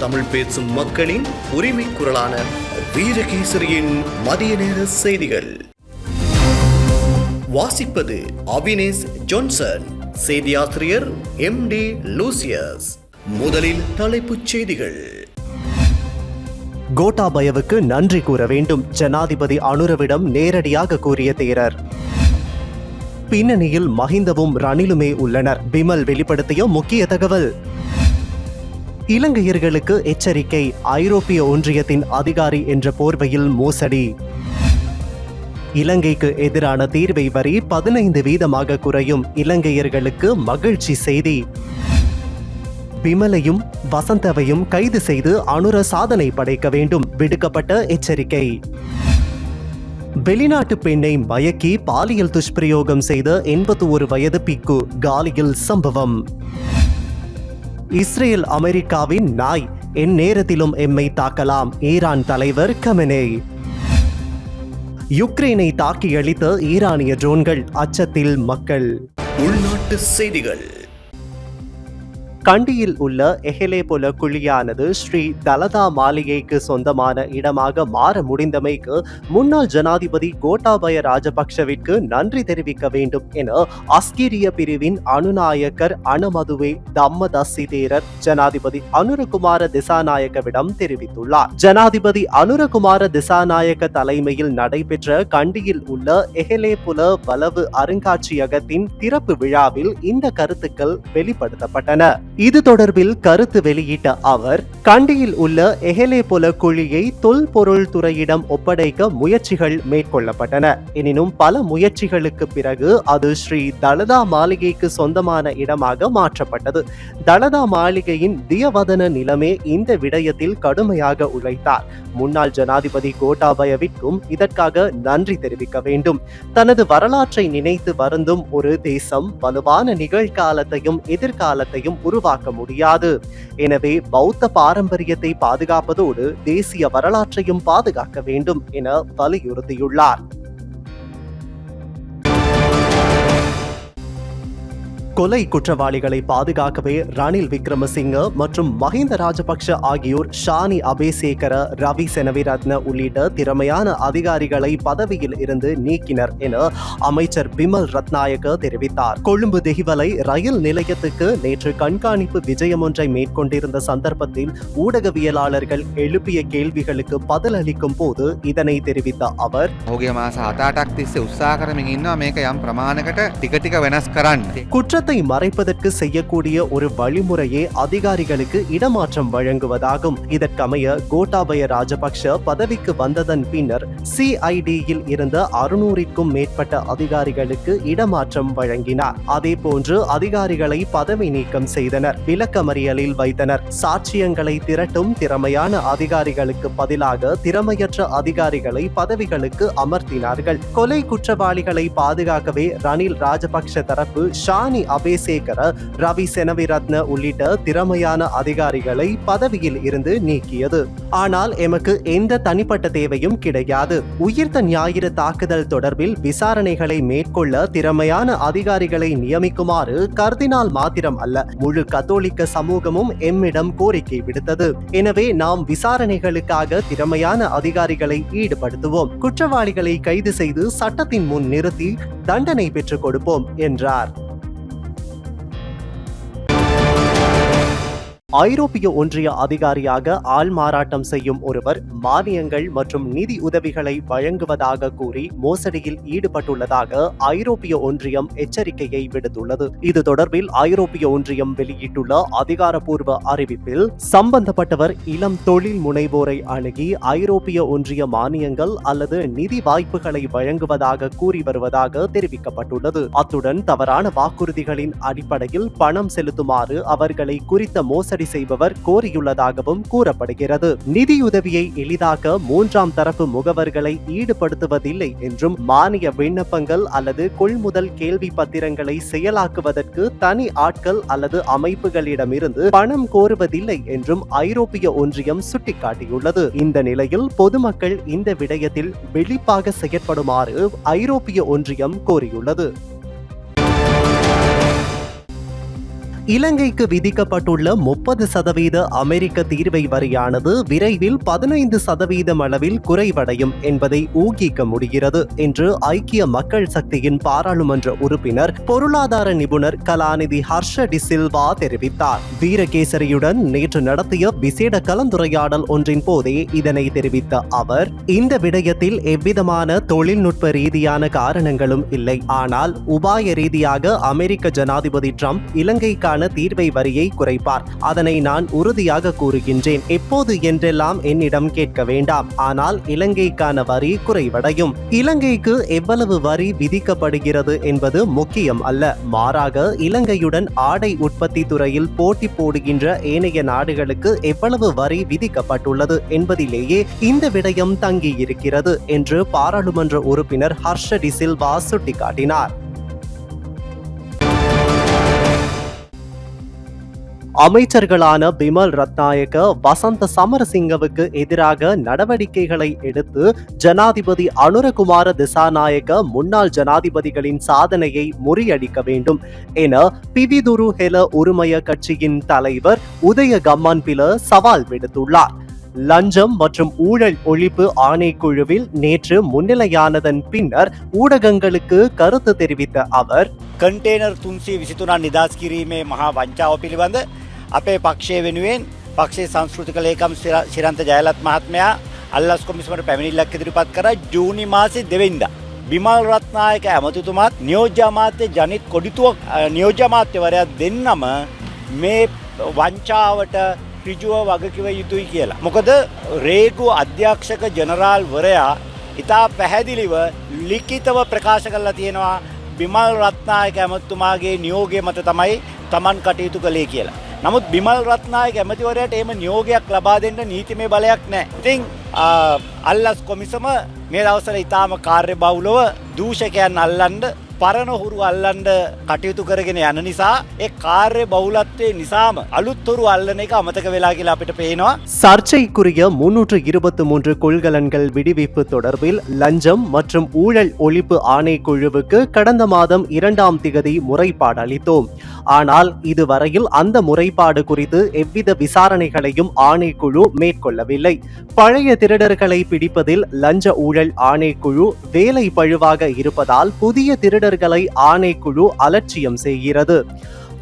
தமிழ் பேசும் மக்களின் உரிமை குரலான வீரகேசரியின் மதிய நேர செய்திகள். வாசிப்பது அவினேஷ் ஜான்சன் செய்தியாசிரியர் எம் டி லூசியஸ். முதலில் தலைப்புச் செய்திகள். கோட்டாபயவுக்கு நன்றி கூற வேண்டும் ஜனாதிபதி அனுரவிடம் நேரடியாக கூறிய தேரர். பின்னணியில் மஹிந்தவும் ரணிலுமே உள்ளனர் பிமல் வெளிப்படுத்திய முக்கிய தகவல். இலங்கையர்களுக்கு எச்சரிக்கை. ஐரோப்பிய ஒன்றியத்தின் அதிகாரி என்ற போர்வையில் மோசடி. இலங்கைக்கு எதிரான தீர்வை வரி பதினைந்து வீதமாக குறையும் இலங்கையர்களுக்கு மகிழ்ச்சி செய்தி. விமலையும் வசந்தவையும் கைது செய்து அனுர சாதனை படைக்க வேண்டும். விடுக்கப்பட்ட எச்சரிக்கை. வெளிநாட்டு பெண்ணை மயக்கி பாலியல் துஷ்பிரயோகம் செய்த எண்பத்தி ஒரு வயது பிக்கு. காலியில் சம்பவம். இஸ்ரேல் அமெரிக்காவின் நாய். என் நேரத்திலும் எம்மை தாக்கலாம். ஈரான் தலைவர் கமெனே. யுக்ரைனை தாக்கி அளித்த ஈரானிய ட்ரோன்கள் அச்சத்தில் மக்கள். உள்நாட்டு செய்திகள். கண்டியில் உள்ள எஹெலேபுல குழியானது ஸ்ரீ தலதா மாளிகைக்கு சொந்தமான இடமாக மாற முடிந்தமைக்கு முன்னாள் ஜனாதிபதி கோட்டாபய ராஜபக்ஷவிற்கு நன்றி தெரிவிக்க வேண்டும் என அஸ்கிரிய பிரிவின் அனுநாயக்கர் அனுமதுவே தம்மதஸ்ஸி தேரர் ஜனாதிபதி அனுரகுமார திசாநாயக்கவிடம் தெரிவித்துள்ளார். ஜனாதிபதி அனுரகுமார திசாநாயக்க தலைமையில் நடைபெற்ற கண்டியில் உள்ள எஹெலேபுல வலவு அருங்காட்சியகத்தின் திறப்பு விழாவில் இந்த கருத்துக்கள் வெளிப்படுத்தப்பட்டன. இது தொடர்பில் கருத்து வெளியிட்ட அவர் கண்டியில் உள்ள எஹெலேபுல குழியை தொல்பொருள் துறையிடம் ஒப்படைக்க முயற்சிகள் மேற்கொள்ளப்பட்டன. எனினும் பல முயற்சிகளுக்கு பிறகு அது ஸ்ரீ தலதா மாளிகைக்கு சொந்தமான இடமாக மாற்றப்பட்டது. தலதா மாளிகையின் தியவதன நிலமே இந்த விடயத்தில் கடுமையாக உழைத்தார். முன்னாள் ஜனாதிபதி கோட்டாபயவிற்கும் இதற்காக நன்றி தெரிவிக்க வேண்டும். தனது வரலாற்றை நினைத்து வருந்தும் ஒரு தேசம் வலுவான நிகழ்காலத்தையும் எதிர்காலத்தையும் உருவாக்க முடியாது. எனவே பௌத்த பாரம்பரியத்தை பாதுகாப்பதோடு தேசிய வரலாற்றையும் பாதுகாக்க வேண்டும் என வலியுறுத்தியுள்ளார். கொலை குற்றவாளிகளை பாதுகாக்கவே ரணில் விக்ரமசிங்க மற்றும் மஹிந்த ராஜபக்ஷ ஆகியோர் ஷானி அபேசேகர ரவி செனவிரத்ன உள்ளிட்ட திறமையான அதிகாரிகளை பதவியில் இருந்து நீக்கினர் என அமைச்சர் பிமல் ரத்நாயக்க தெரிவித்தார். கொழும்பு திகிவலை ரயில் நிலையத்துக்கு நேற்று கண்காணிப்பு விஜயம் ஒன்றை மேற்கொண்டிருந்த சந்தர்ப்பத்தில் ஊடகவியலாளர்கள் எழுப்பிய கேள்விகளுக்கு பதிலளிக்கும் போது இதனை தெரிவித்த அவர் குற்றத்தை பணத்தை மறைப்பதற்கு செய்யக்கூடிய ஒரு வழிமுறையே அதிகாரிகளுக்கு இடமாற்றம் வழங்குவதாகும். இதற்கமைய கோட்டாபய ராஜபக்ஷ பதவிக்கு வந்ததன் பின்னர் சிஐடியில் இருந்த அறுநூறிற்கும் மேற்பட்ட அதிகாரிகளுக்கு இடமாற்றம் வழங்கினார். அதே போன்று அதிகாரிகளை பதவி நீக்கம் செய்தனர். விளக்கமறியலில் வைத்தனர். சாட்சியங்களை திரட்டும் திறமையான அதிகாரிகளுக்கு பதிலாக திறமையற்ற அதிகாரிகளை பதவிகளுக்கு அமர்த்தினார்கள். கொலை குற்றவாளிகளை பாதுகாக்கவே ரணில் ராஜபக்ஷ தரப்பு ஷானி அபேசேகர ரவி செனவிரத்ன உள்ளிட்ட திறமையான அதிகாரிகளை பதவியில் இருந்து நீக்கியது. ஆனால் எமக்கு எந்த தனிப்பட்ட தேவையும் கிடையாது. உயிர்த்த ஞாயிறு தாக்குதல் தொடர்பில் விசாரணைகளை மேற்கொள்ள திறமையான அதிகாரிகளை நியமிக்குமாறு கர்தினால் மாத்திரம் அல்ல முழு கத்தோலிக்க சமூகமும் எம்மிடம் கோரிக்கை விடுத்தது. எனவே நாம் விசாரணைகளுக்காக திறமையான அதிகாரிகளை ஈடுபடுத்துவோம். குற்றவாளிகளை கைது செய்து சட்டத்தின் முன் நிறுத்தி தண்டனை பெற்றுக் கொடுப்போம் என்றார். ஐரோப்பிய ஒன்றிய அதிகாரியாக ஆள் மாறாட்டம் செய்யும் ஒருவர் மானியங்கள் மற்றும் நிதி உதவிகளை வழங்குவதாக கூறி மோசடியில் ஈடுபட்டுள்ளதாக ஐரோப்பிய ஒன்றியம் எச்சரிக்கையை விடுத்துள்ளது. இது தொடர்பில் ஐரோப்பிய ஒன்றியம் வெளியிட்டுள்ள அதிகாரப்பூர்வ அறிவிப்பில் சம்பந்தப்பட்டவர் இளம் தொழில் முனைவோரை அணுகி ஐரோப்பிய ஒன்றிய மானியங்கள் அல்லது நிதி வாய்ப்புகளை வழங்குவதாக கூறி வருவதாக தெரிவிக்கப்பட்டுள்ளது. அத்துடன் தவறான வாக்குறுதிகளின் அடிப்படையில் பணம் செலுத்துமாறு அவர்களை குறித்த மோசடி செய்பவர் கோரியுள்ளதாகவும் கூறப்படுகிறது. நிதியுதவியை எளிதாக்க மூன்றாம் தரப்பு முகவர்களை ஈடுபடுத்துவதில்லை என்றும் மானிய விண்ணப்பங்கள் அல்லது கொள்முதல் கேள்வி பத்திரங்களை செயலாக்குவதற்கு தனி ஆட்கள் அல்லது அமைப்புகளிடமிருந்து பணம் கோருவதில்லை என்றும் ஐரோப்பிய ஒன்றியம் சுட்டிக்காட்டியுள்ளது. இந்த நிலையில் பொதுமக்கள் இந்த விடயத்தில் விழிப்பாக செயற்படுமாறு ஐரோப்பிய ஒன்றியம் கோரியுள்ளது. இலங்கைக்கு விதிக்கப்பட்டுள்ள முப்பது சதவீத அமெரிக்க தீர்வை வரியானது விரைவில் பதினைந்து சதவீதம் அளவில் குறைவடையும் என்பதை ஊகிக்க முடிகிறது என்று ஐக்கிய மக்கள் சக்தியின் பாராளுமன்ற உறுப்பினர் பொருளாதார நிபுணர் கலாநிதி ஹர்ஷ டிசில்வா தெரிவித்தார். வீரகேசரியுடன் நேற்று நடத்திய விசேட கலந்துரையாடல் ஒன்றின் போதே இதனை தெரிவித்த அவர் இந்த விடயத்தில் எவ்விதமான தொழில்நுட்ப ரீதியான காரணங்களும் இல்லை. ஆனால் உபாய ரீதியாக அமெரிக்க ஜனாதிபதி ட்ரம்ப் இலங்கைக்கு இலங்கைக்கான தீர்வை வரியை குறைப்பார். அதனை நான் உறுதியாக கூறுகின்றேன். எப்போது என்றெல்லாம் என்னிடம் கேட்க வேண்டாம். ஆனால் இலங்கைக்கான வரி குறைவடையும். இலங்கைக்கு எவ்வளவு வரி விதிக்கப்படுகிறது என்பது முக்கியம் அல்ல. மாறாக இலங்கையுடன் ஆடை உற்பத்தி துறையில் போட்டி போடுகின்ற ஏனைய நாடுகளுக்கு எவ்வளவு வரி விதிக்கப்பட்டுள்ளது என்பதிலேயே இந்த விடயம் தங்கியிருக்கிறது என்று பாராளுமன்ற உறுப்பினர் ஹர்ஷ டிசில்வா சுட்டிக்காட்டினார். அமைச்சர்களான பிமல் ரத்நாயக்க வசந்த சமரசிங்கவுக்கு எதிராக நடவடிக்கைகளை எடுத்து ஜனாதிபதி அனுரகுமார திசாநாயக முன்னாள் ஜனாதிபதிகளின் சாதனையை முறியடிக்க வேண்டும் என பிவிதுரு ஹெல உரிமைய கட்சியின் தலைவர் உதய கம்மான்பில சவால் விடுத்துள்ளார். லஞ்சம் மற்றும் ஊழல் ஒழிப்பு ஆணைக்குழுவில் நேற்று முன்னிலையானதன் பின்னர் ஊடகங்களுக்கு கருத்து தெரிவித்த அவர் கண்டெய்னர் துன்சி விசித்துனா நிதாஸ்கிரிமே மகா வஞ்சாவோ பிலிவந்து අපේ පක්ෂය වෙනුවෙන් පක්ෂේ සංස්කෘතික ලේකම් සිර- ශිරන්ත ජයලත් මහත්මයා අල්ලස් කොමිසමට පැමිණිල්ලක් ඉදිරිපත් කර ජූනි මාසි දෙවෙන්ද. බිමල් රත්නායක ඇමතිතුමත් නියෝජ්‍යමාත්‍ය ජනිත් කොඩිතුවක් නියෝජ්‍යමාත්‍යවරයක් දෙන්නම මේ වංචාවට රිජුව වගකිව යුතුයි කියලා. මොකද රේගු අධ්‍යක්ෂක ජනරාල් වරයා ඉතා පැහැදිලිව ලිඛිතව ප්‍රකාශ කරලා තියෙනවා බිමල් රත්නායක ඇමත්තුමාගේ නියෝගය මත තමයි තමන් කටයුතු කළේ කියලා. නමුත් බිමල් රත්නායක ඇමතිවරයට එම නියෝගයක් ලබා දෙන්න නීතිමය බලයක් නෑ. ඉතිං අල්ලස් කොමිසම මේ දවසල ඉතාම කාර්ය බවුලව දූෂකයන් අල්ලන්ඩ පරණ හුරු අල්ලන්ඩ කටයුතු කරගෙන යන නිසා ඒ කාර්ය බෞලත්වය නිසාම අලුත්තුරු අල්ලන එක අමතක වෙලා කියලා අපිට පේනවා சர்ச்சைக்குரிய முன்னூற்று இருபத்தி மூன்று கொள்கலன்கள் விடுவிப்பு தொடர்பில் லஞ்சம் மற்றும் ஊழல் ஒழிப்பு ஆணைக்குழுவுக்கு கடந்த மாதம் இரண்டாம் திகதி முறைப்பாடு அளித்தோம் ஆனால் இதுவரையில் அந்த முறைப்பாடு குறித்து எவ்வித விசாரணைகளையும் ஆணைக்குழு மேற்கொள்ளவில்லை பழைய திருடர்களை பிடிப்பதில் லஞ்ச ஊழல் ஆணைக்குழு வேலை பழுவாக இருப்பதால் புதிய திருடர்களை ஆணைக்குழு அலட்சியம் செய்கிறது.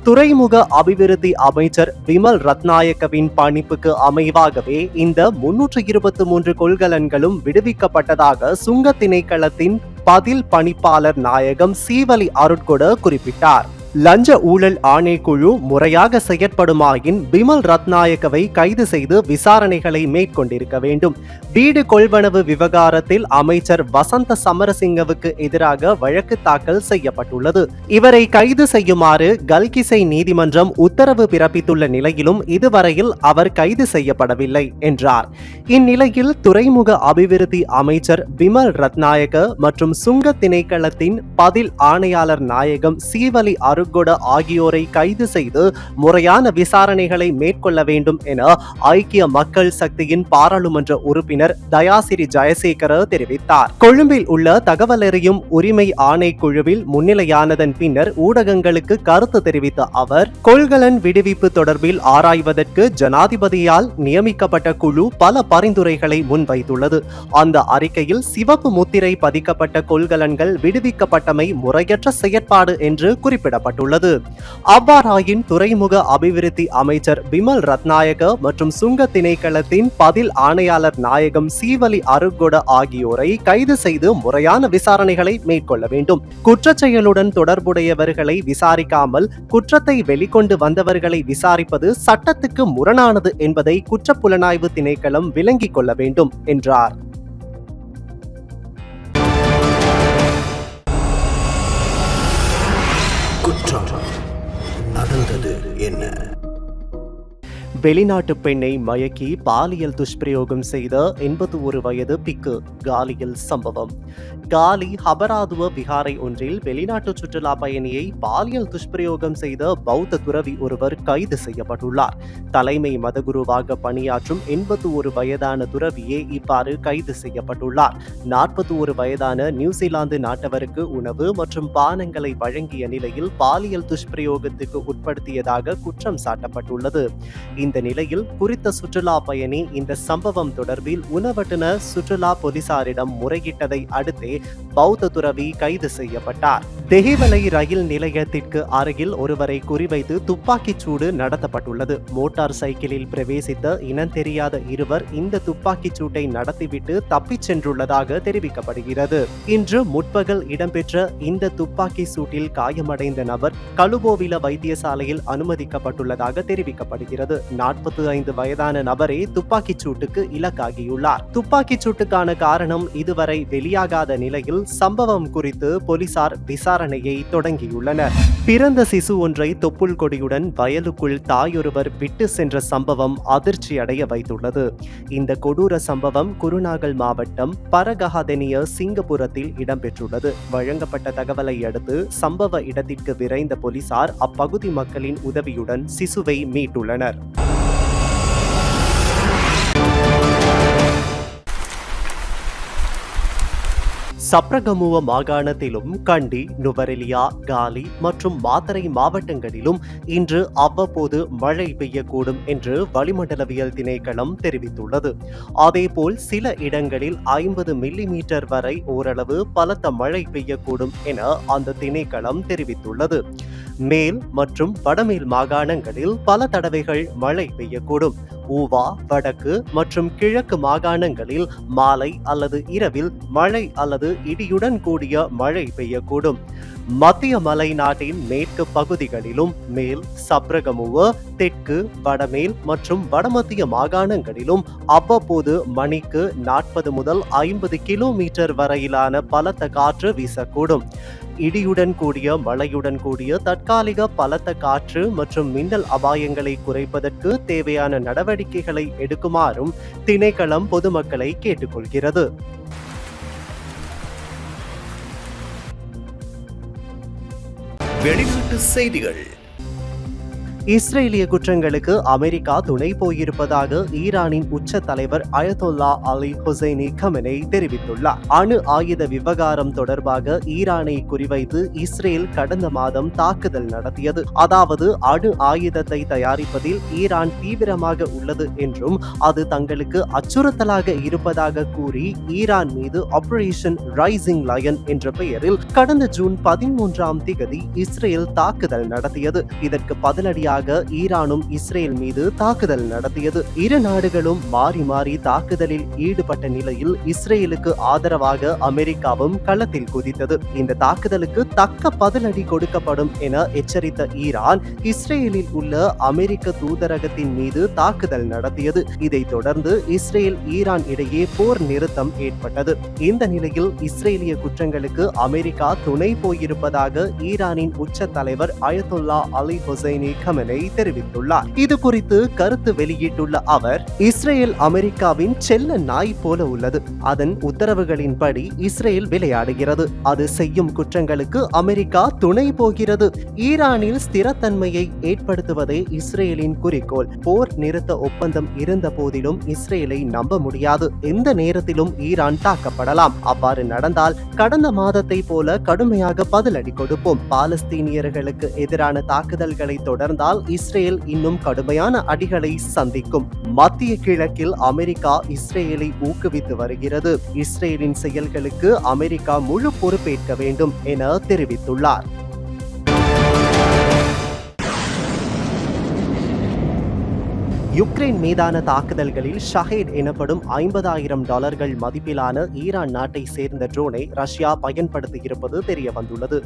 துறைமுக அபிவிருத்தி அமைச்சர் விமல் ரத்நாயக்கவின் பணிப்புக்கு அமைவாகவே இந்த முன்னூற்று இருபத்தி மூன்று கொள்கலன்களும் விடுவிக்கப்பட்டதாக சுங்க திணைக்களத்தின் பதில் பணிப்பாளர் நாயகம் சீவலி அருட்கொட குறிப்பிட்டார். லஞ்ச ஊழல் ஆணைக்குழு முறையாக செயற்படுமாயின் பிமல் ரத்நாயக்கவை கைது செய்து விசாரணைகளை மேற்கொண்டிருக்க வேண்டும். வீடு கொள்வனவு விவகாரத்தில் அமைச்சர் வசந்த சமரசிங்கவுக்கு எதிராக வழக்கு தாக்கல் செய்யப்பட்டுள்ளது. இவரை கைது செய்யுமாறு கல்கிசை நீதிமன்றம் உத்தரவு பிறப்பித்துள்ள நிலையிலும் இதுவரையில் அவர் கைது செய்யப்படவில்லை என்றார். இந்நிலையில் துறைமுக அபிவிருத்தி அமைச்சர் பிமல் ரத்நாயக்க மற்றும் சுங்க திணைக்களத்தின் பதில் ஆணையாளர் நாயகம் சீவலி அருகொட ஆகியோரை கைது செய்து முறையான விசாரணைகளை மேற்கொள்ள வேண்டும் என ஐக்கிய மக்கள் சக்தியின் பாராளுமன்ற உறுப்பினர் தயாசிரி ஜெயசேகர தெரிவித்தார். கொழும்பில் உள்ள தகவல் அறியும் உரிமை ஆணைக்குழுவில் முன்னிலையானதன் பின்னர் ஊடகங்களுக்கு கருத்து தெரிவித்த அவர் கொள்கலன் விடுவிப்பு தொடர்பில் ஆராய்வதற்கு ஜனாதிபதியால் நியமிக்கப்பட்ட குழு பல பரிந்துரைகளை முன்வைத்துள்ளது. அந்த அறிக்கையில் சிவப்பு முத்திரை பதிக்கப்பட்ட கொள்கலன்கள் விடுவிக்கப்பட்டமை முறையற்ற செயற்பாடு என்று கூறப்பட்டுள்ளது அவ்வாறாயின் துறைமுக அபிவிருத்தி அமைச்சர் பிமல் ரத்நாயக மற்றும் சுங்க திணைக்களத்தின் பதில் ஆணையாளர் நாயகம் சீவலி அருகொட ஆகியோரை கைது செய்து முறையான விசாரணைகளை மேற்கொள்ள வேண்டும். குற்றச்செயலுடன் தொடர்புடையவர்களை விசாரிக்காமல் குற்றத்தை வெளிக்கொண்டு வந்தவர்களை விசாரிப்பது சட்டத்துக்கு முரணானது என்பதை குற்றப்புலனாய்வு திணைக்களம் விளங்கிக் கொள்ள வேண்டும் என்றார். வெளிநாட்டு பெண்ணை மயக்கி பாலியல் துஷ்பிரயோகம் செய்த எண்பத்தி ஒரு வயது பிக்கு காலியில் சம்பவம். காலி ஹபராதுவ விகாரை ஒன்றில் வெளிநாட்டு சுற்றுலா பயணியை பாலியல் துஷ்பிரயோகம் செய்த பௌத்த துறவி ஒருவர் கைது செய்யப்பட்டுள்ளார். தலைமை மதகுருவாக பணியாற்றும் எண்பத்தி ஒரு வயதான துறவியே இவ்வாறு கைது செய்யப்பட்டுள்ளார். நாற்பத்தி ஒரு வயதான நியூசிலாந்து நாட்டவருக்கு உணவு மற்றும் பானங்களை வழங்கிய நிலையில் பாலியல் துஷ்பிரயோகத்துக்கு உட்படுத்தியதாக குற்றம் சாட்டப்பட்டுள்ளது. இந்த நிலையில் குறித்த சுற்றுலா பயணி இந்த சம்பவம் தொடர்பில் உணவட்டுனர் சுற்றுலா போலீசாரிடம் முறையிட்டதை அடுத்தே பௌத்த துறவி கைது செய்யப்பட்டார். தெஹிவலை ரயில் நிலையத்திற்கு அருகில் ஒருவரை குறிவைத்து துப்பாக்கிச் சூடு நடத்தப்பட்டுள்ளது. மோட்டார் சைக்கிளில் பிரவேசித்த இனம் தெரியாத இருவர் இந்த துப்பாக்கிச் சூட்டை நடத்திவிட்டு தப்பிச் சென்றுள்ளதாக தெரிவிக்கப்படுகிறது. இன்று முற்பகல் இடம்பெற்ற இந்த துப்பாக்கி சூட்டில் காயமடைந்த நபர் கலுபோவில வைத்தியசாலையில் அனுமதிக்கப்பட்டுள்ளதாக தெரிவிக்கப்படுகிறது. நாற்பத்தி ஐந்து வயதான நபரே துப்பாக்கிச் சூட்டுக்கு இலக்காகியுள்ளார். துப்பாக்கிச் சூட்டுக்கான காரணம் இதுவரை வெளியாகாத நிலையில் சம்பவம் குறித்து போலீசார் விசாரணையை தொடங்கியுள்ளனர். பிறந்த சிசு ஒன்றை தொப்புள் கொடியுடன் வயலுக்குள் தாயொருவர் விட்டு சென்ற சம்பவம் அதிர்ச்சியடைய வைத்துள்ளது. இந்த கொடூர சம்பவம் குருநாகல் மாவட்டம் பரகஹாதெனிய சிங்கப்புரத்தில் இடம்பெற்றுள்ளது. வழங்கப்பட்ட தகவலை அடுத்து சம்பவ இடத்திற்கு விரைந்த போலீசார் அப்பகுதி மக்களின் உதவியுடன் சிசுவை மீட்டுள்ளனர். சப்ரகமுவ மாகாணத்திலும் கண்டி நுவரெலியா காலி மற்றும் மாத்தரை மாவட்டங்களிலும் இன்று அவ்வப்போது மழை பெய்யக்கூடும் என்று வளிமண்டலவியல் திணைக்களம் தெரிவித்துள்ளது. அதேபோல் சில இடங்களில் ஐம்பது மில்லி மீட்டர் வரை ஓரளவு பலத்த மழை பெய்யக்கூடும் என அந்த திணைக்களம் தெரிவித்துள்ளது. மேல் மற்றும் வடமேல் மாகாணங்களில் பல தடவைகள் மழை பெய்யக்கூடும். ஊவா வடக்கு மற்றும் கிழக்கு மாகாணங்களில் மாலை அல்லது இரவில் மழை அல்லது இடியுடன் கூடிய மழை பெய்யக்கூடும். மத்திய மலை நாட்டின் மேற்கு பகுதிகளிலும் மேல் சப்ரகமுவ தெற்கு வடமேல் மற்றும் வடமத்திய மாகாணங்களிலும் அவ்வப்போது மணிக்கு நாற்பது முதல் ஐம்பது கிலோமீட்டர் வரையிலான பலத்த காற்று வீசக்கூடும். இடியுடன் கூடிய மழையுடன் கூடிய தற்காலிக பலத்த காற்று மற்றும் மின்னல் அபாயங்களை குறைப்பதற்கு தேவையான நடவடிக்கைகளை எடுக்குமாறும் திணைக்களம் பொதுமக்களை கேட்டுக்கொள்கிறது. வெளிநாட்டு செய்திகள். இஸ்ரேலிய குற்றங்களுக்கு அமெரிக்கா துணை போயிருப்பதாக ஈரானின் உச்ச தலைவர் அயதொல்லா அலி ஹுசைனி கமெனை தெரிவித்துள்ளார். அணு ஆயுத விவகாரம் தொடர்பாக ஈரானை குறிவைத்து இஸ்ரேல் கடந்த மாதம் தாக்குதல் நடத்தியது. அதாவது அணு ஆயுதத்தை தயாரிப்பதில் ஈரான் தீவிரமாக உள்ளது என்றும் அது தங்களுக்கு அச்சுறுத்தலாக இருப்பதாக கூறி ஈரான் மீது ஆபரேஷன் ரைசிங் லயன் என்ற பெயரில் கடந்த ஜூன் பதிமூன்றாம் திகதி இஸ்ரேல் தாக்குதல் நடத்தியது. இதற்கு பதிலடியாக ஈரானும் இஸ்ரேல் மீது தாக்குதல் நடத்தியது. இரு நாடுகளும் மாறி மாறி தாக்குதலில் ஈடுபட்ட நிலையில் இஸ்ரேலுக்கு ஆதரவாக அமெரிக்காவும் களத்தில் குதித்தது. இந்த தாக்குதலுக்கு தக்க பதிலடி கொடுக்கப்படும் என எச்சரித்த ஈரான் இஸ்ரேலில் உள்ள அமெரிக்க தூதரகத்தின் மீது தாக்குதல் நடத்தியது. இதைத் தொடர்ந்து இஸ்ரேல் ஈரான் இடையே போர் நிறுத்தம் ஏற்பட்டது. இந்த நிலையில் இஸ்ரேலிய குற்றங்களுக்கு அமெரிக்கா துணை போயிருப்பதாக ஈரானின் உச்ச தலைவர் அயதுல்லா அலி ஹுசைனி கமெனை தெரிவித்துள்ளார். இது குறித்து கருத்து வெளியிட்டுள்ள அவர் இஸ்ரேல் அமெரிக்காவின் செல்ல நாய் போல உள்ளது. அதன் உத்தரவுகளின்படி இஸ்ரேல் விளையாடுகிறது. அது செய்யும் குற்றங்களுக்கு அமெரிக்கா துணை போகிறது. ஈரானில் ஸ்திரத்தன்மையை ஏற்படுத்துவதே இஸ்ரேலின் குறிக்கோள். போர் நிறுத்த ஒப்பந்தம் இருந்த போதிலும் இஸ்ரேலை நம்ப முடியாது. எந்த நேரத்திலும் ஈரான் தாக்கப்படலாம். அவ்வாறு நடந்தால் கடந்த மாதத்தை போல கடுமையாக பதிலடி கொடுப்போம். பாலஸ்தீனியர்களுக்கு எதிரான தாக்குதல்களை தொடர்ந்தால் இஸ்ரேல் இன்னும் கடுமையான அடிகளை சந்திக்கும். மத்திய கிழக்கில் அமெரிக்கா இஸ்ரேலை ஊக்குவித்து வருகிறது. இஸ்ரேலின் செயல்களுக்கு அமெரிக்கா முழு பொறுப்பேற்க வேண்டும் என தெரிவித்துள்ளார். யுக்ரைன் மீதான தாக்குதல்களில் ஷஹேட் எனப்படும் ஐம்பதாயிரம் டாலர்கள் மதிப்பிலான ஈரான் நாட்டை சேர்ந்த ட்ரோனை ரஷ்யா பயன்படுத்தியிருப்பது தெரிய வந்துள்ளது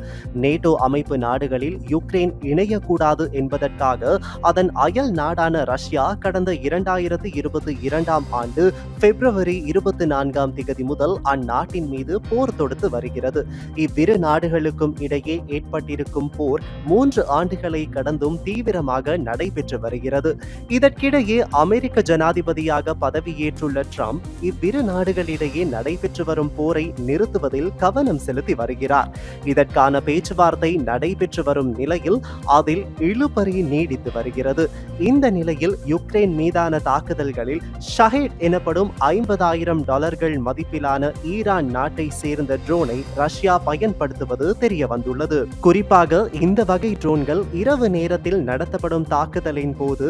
நேட்டோ அமைப்பு நாடுகளில் யுக்ரைன் இணையக்கூடாது என்பதற்காக அதன் அயல் நாடான ரஷ்யா கடந்த இரண்டாயிரத்து இருபத்தி இரண்டாம் ஆண்டு பிப்ரவரி இருபத்தி நான்காம் திகதி முதல் அந்நாட்டின் மீது போர் தொடுத்து வருகிறது. இவ்விரு நாடுகளுக்கும் இடையே ஏற்பட்டிருக்கும் போர் மூன்று ஆண்டுகளை கடந்தும் தீவிரமாக நடைபெற்று வருகிறது. இதற்கிடையே இதனிடையே அமெரிக்க ஜனாதிபதியாக பதவியேற்றுள்ள ட்ரம்ப் இவ்விரு நாடுகளிடையே நடைபெற்று வரும் போரை நிறுத்துவதில் கவனம் செலுத்தி வருகிறார். இதற்கான பேச்சுவார்த்தை நடைபெற்று வரும் நிலையில் அதில் இழுபறி நீடித்து வருகிறது. இந்த நிலையில் யுக்ரைன் மீதான தாக்குதல்களில் ஷஹேட் எனப்படும் ஐம்பதாயிரம் டாலர்கள் மதிப்பிலான ஈரான் நாட்டை சேர்ந்த ட்ரோனை ரஷ்யா பயன்படுத்துவது தெரிய வந்துள்ளது குறிப்பாக இந்த வகை ட்ரோன்கள் இரவு நேரத்தில் நடத்தப்படும் தாக்குதலின் போது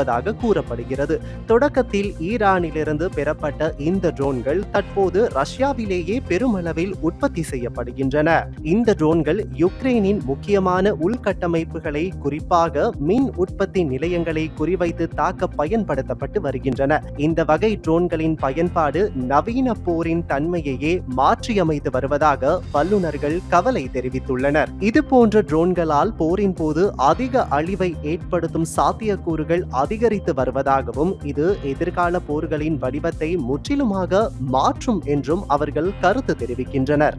வருவதாக கூறப்படுகிறது. தொடக்கத்தில் ஈரானிலிருந்து பெறப்பட்ட இந்த ட்ரோன்கள் தற்போது ரஷ்யாவிலேயே பெருமளவில் உற்பத்தி செய்யப்படுகின்றன. இந்த ட்ரோன்கள் யுக்ரைனின் முக்கியமான உள்கட்டமைப்புகளை குறிப்பாக மின் உற்பத்தி நிலையங்களை குறிவைத்து தாக்க பயன்படுத்தப்பட்டு வருகின்றன. இந்த வகை ட்ரோன்களின் பயன்பாடு நவீன போரின் தன்மையையே மாற்றியமைத்து வருவதாக வல்லுநர்கள் கவலை தெரிவித்துள்ளனர். இது போன்ற ட்ரோன்களால் போரின் போது அதிக அழிவை ஏற்படுத்தும் சாத்தியக்கூறுகள் அதிகரித்து வருவதாகவும் இது எதிர்கால போர்களின் வடிவத்தை முற்றிலுமாக மாற்றும் என்றும் அவர்கள் கருத்து தெரிவிக்கின்றனர்.